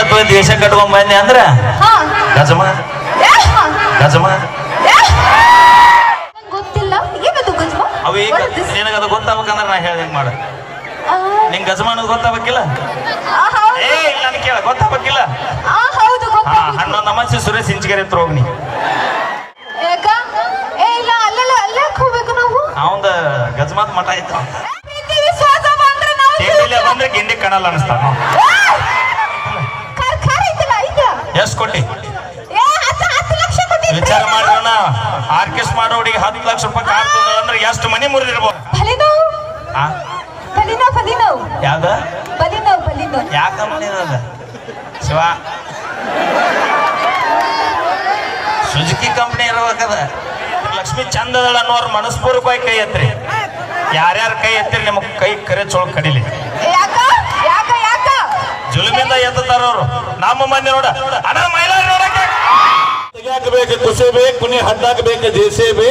ಇರತ್ ದೇಶ ಕಟ್ಕೊಂಡ್ ಬಂದೆ ಅಂದ್ರ? ಗಜಮ. ಗಜಮ. ಗೊತ್ತಿಲ್ಲ. ಏನದು ಗಜ್ಮ ಅವು ಈಗ this? ನಿನಗದು ಗೊತ್ತಾಗ್ಬೇಕಂದ್ರ ನಾ ಹೇಳ್ದಂಗ್ ಮಾಡ. ನಿಂಗ್ ಗಜಮ ಅನ್ನೋದು ಗೊತ್ತಾಗ್ಬೇಕಿಲ್ಲ. ಏ ಇಲ್ಲ ನನ್ ಕೇಳ ಗೊತ್ತಾಗ್ಬೇಕಿಲ್ಲ? ಹಾ. ಹನ್ನೊಂದು ಅಮಾಸೆ ಸುರೇಶ್ ಇಂಚಿಗೆರೆ ಹತ್ರ ಹೋಗ್ನಿ ಅವಂದ ಗಜಮಾತ್ ಮಠ ಇತ್ತು. ಬಂದ್ರೆ ಗಿಂಡಿ ಕಾಣಲ್ಲ ಅನಿಸ್ತಾನ ಎಷ್ಟ್ ಕೊಟ್ಟಿ ವಿಚಾರ ಮಾಡೋಣ. ಆರ್ಕೆಸ್ಟ್ ಮಾಡೋಡಿ ಹತ್ತು ಲಕ್ಷ ರೂಪಾಯಿ ಕಾರ್ ಅಂದ್ರೆ ಎಷ್ಟು ಮನಿ ಮುರಿದಿರ್ಬೋದು? ಯಾವ್ದ? ಯಾಕ ಶಿವ. ಸುಜುಕಿ ಕಂಪ್ನಿ ಇರ್ಬೇಕದ. ಲಕ್ಷ್ಮಿ ಚಂದ ಅನ್ನೋರ್ ಮನಸ್ಪೂರ್ವಕವಾಗಿ ಕೈ ಎತ್ತರಿ ಯಾರ್ಯಾರ ಕೈ ಎತ್ತಿರಿ ನಿಮಗೆ ಕೈ ಕರೆ ಚೋಳ ಕಡಿಲಿ. ಜುಲುಮಿಂದ ಎತ್ತಾರ ಅವರು. ನಮ್ಮ ಮಂದಿ ನೋಡ. ಅಣ್ಣ ಮೈಲ ನೋಡಕ್ಕೆ. ತೆಗಿಯಾಕಬೇಕು ಕುಸೇಬೆ ಕುನಿ ಹಡ್ಡಾಕಬೇಕು ಜೆಸಿಬಿ.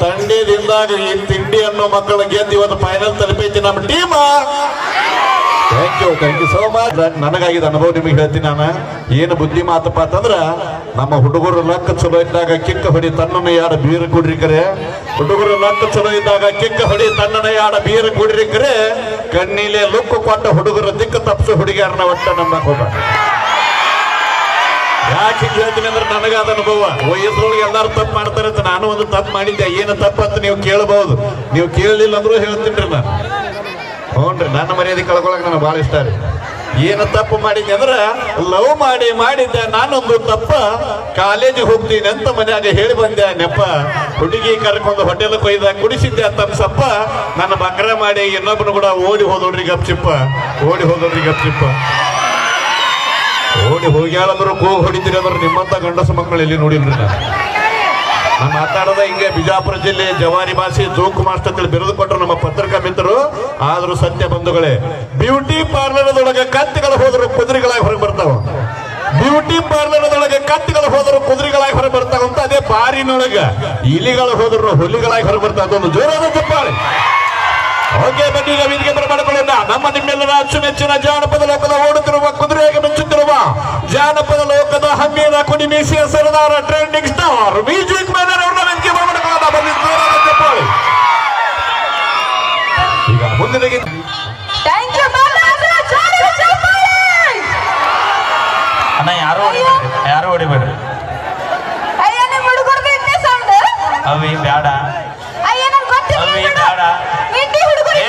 ತಂಡೇದಿಂದಾಗ ಈ ತಿಂಡಿ ಅನ್ನೋ ಮಕ್ಕಳ ಗೆದ್ದು ಇವತ್ತು ಫೈನಲ್ ತಲುಪೈತಿ ನಮ್ಮ team. Thank you thank you so much ನನಗಾಗಿದ್ದ ಅನುಭವ ನಿಮಗೆ ಹೇಳ್ತೀನಿ ನಾನು. ಏನು ಬುದ್ಧಿ ಮಾತಪ್ಪ ಅಂತಂದ್ರೆ, ನಮ್ಮ ಹುಡುಗರು ಲಕ್ಕ ಚಲೋ ಇದ್ದಾಗ ಕಿಕ್ಕ ಹೊಡಿ ತನ್ನನ್ನು ಯಾಡ ಬೀರು ಕುಡ್ರಿ ಕರೆ. ಹುಡುಗರು ಲಕ್ಕ ಚಲೋ ಇದ್ದಾಗ ಕಿಕ್ಕ ಹೊಡಿ ತನ್ನನ್ನು ಯಾಡ ಬೀರು ಕುಡ್ರಿ ಕರೆ. ಕಣ್ಣಿಲೆ ಲುಕ್ಕು ಕೊಟ್ಟ ಹುಡುಗರು ದಿಕ್ಕು ತಪ್ಪಿಸು ಹುಡುಗಿಯರನ್ನ ಒಟ್ಟ ನಮ್ಮ ಹೋಗ ಯಾಕೆ ಹೇಳ್ತೀನಿ ಅಂದ್ರೆ ನನಗಾದ ಅನುಭವ. ವಯಸ್ಸೊಳಗೆ ಎಲ್ಲಾರು ತಪ್ಪು ಮಾಡ್ತಾರೆ ಅಂತ ನಾನು ಒಂದು ತಪ್ಪು ಮಾಡಿದ್ದೆ. ಏನು ತಪ್ಪು ಅಂತ ನೀವು ಕೇಳಬಹುದು. ನೀವು ಕೇಳಲಿಲ್ಲ ಅಂದ್ರೂ ಹೇಳ್ತೀನಿ ನಾನು ಹ್ಞೂನ್ರಿ, ನನ್ನ ಮರ್ಯಾದೆ ಕಳ್ಕೊಳಕ್ ನನಗೆ ಭಾಳ ಇಷ್ಟ ರೀ. ಏನು ತಪ್ಪು ಮಾಡಿದ್ದೆ ಅಂದ್ರೆ, ಲವ್ ಮಾಡಿ ಮಾಡಿದ್ದೆ ನಾನೊಂದು ತಪ್ಪ, ಕಾಲೇಜಿಗೆ ಹೋಗ್ತೀನಿ ಅಂತ ಮನ್ಯಾಗ ಹೇಳಿ ಬಂದೆ ನೆಪ್ಪ ಹುಡುಗಿ ಕರ್ಕೊಂಡು ಹೋಟೆಲ್ ಕೊಯ್ದ, ಕುಡಿಸಿದ್ದೆ ಸಪ್ಪ ನನ್ನ ಬಂಗ್ರ ಮಾಡಿ ಇನ್ನೊಬ್ಬನು ಕೂಡ ಓಡಿ ಹೋದೋಡ್ರಿ ಗಪ್ಚಿಪ್ಪ. ಓಡಿ ಹೋದೋಡ್ರಿ ಗಪ್ಚಿಪ್ಪ. ಓಡಿ ಹೋಗ್ಯಾಳಂದ್ರು ಗೋ ಹೊಡಿತೀರಿ ಅಂದ್ರೆ ನಿಮ್ಮಂತ ಗಂಡಸು ಮಕ್ಕಳು ಎಲ್ಲಿ ನೋಡಿಲ್ರಿ ನಾನು ಮಾತಾಡೋದ ಹಿಂಗೆ ಬಿಜಾಪುರ ಜಿಲ್ಲೆ ಜವಾರಿ ಭಾಷೆ ಜೋಕು ಮಾಸ್ಟರ್ ಬಿರುದು ಕೊಟ್ಟರು ನಮ್ಮ ಪತ್ರಿಕಾ ಮಿತ್ರರು. ಆದ್ರೂ ಸತ್ಯ ಬಂಧುಗಳೇ, ಬ್ಯೂಟಿ ಪಾರ್ಲರ್ದೊಳಗೆ ಕತ್ತಿಗಳು ಹೋದ್ರು ಕುದುರೆಗಳಾಗಿ ಹೊರಗೆ ಬರ್ತಾವ. ಬ್ಯೂಟಿ ಪಾರ್ಲರ್ದೊಳಗೆ ಕತ್ತಿಗಳು ಹೋದ್ರು ಕುದುರೆಗಳಾಗಿ ಹೊರಗೆ ಬರ್ತಾವಂತ ಅದೇ ಬಾರಿನೊಳಗೆ ಇಲಿಗಳು ಹೋದ್ರು ಹುಲಿಗಳಾಗಿ ಹೊರಗೆ ಬರ್ತಾವ. ಅದೊಂದು ಜೋರಾದ ಚಪ್ಪಾಳೆ ಓಕೆ ಬನ್ನಿ ಈಗ ವೇದಿಕೆ ಬರಮಾಡಿಕೊಳ್ಳೋಣ ನಮ್ಮ ನಿಮ್ಮೆಲ್ಲರ ಅಚ್ಚುಮೆಚ್ಚಿನ ಜಾನಪದ ಲೋಕದ ಓಡುತ್ತಿರುವ ಕುದುರೆಗೆ ಮಿಂಚುತ್ತಿರುವ ಜಾನಪದ ಲೋಕದ ಹಮ್ಮಿನ ಕುಡಿ ಮೀಸಿಯ ಸರದಾರ ಟ್ರೆಂಡಿಂಗ್ ಸ್ಟಾರ್ ಮ್ಯೂಸಿಕ್ ಮ್ಯಾನರ್ ಅವ್ರನ್ನ ವೇದಿಕೆ ಈಗ ಮುಂದಿನ. ಅಣ್ಣ ಯಾರು ಹೊಡಿಬೇಡ್ರಿ ಯಾರು ಹೊಡಿಬೇಡ್ರಿ ಅವಿ ಬ್ಯಾಡ. ಗೊತ್ತಿಲ್ಲ ಅವಿ ಬಿಡು. ಬ್ಯಾಡ ಇಂಡಿ ಹುಡುಗರು ಏ. ಅಲ್ಲ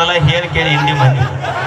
कोणाला हेअर केअर हिंदी म्हणते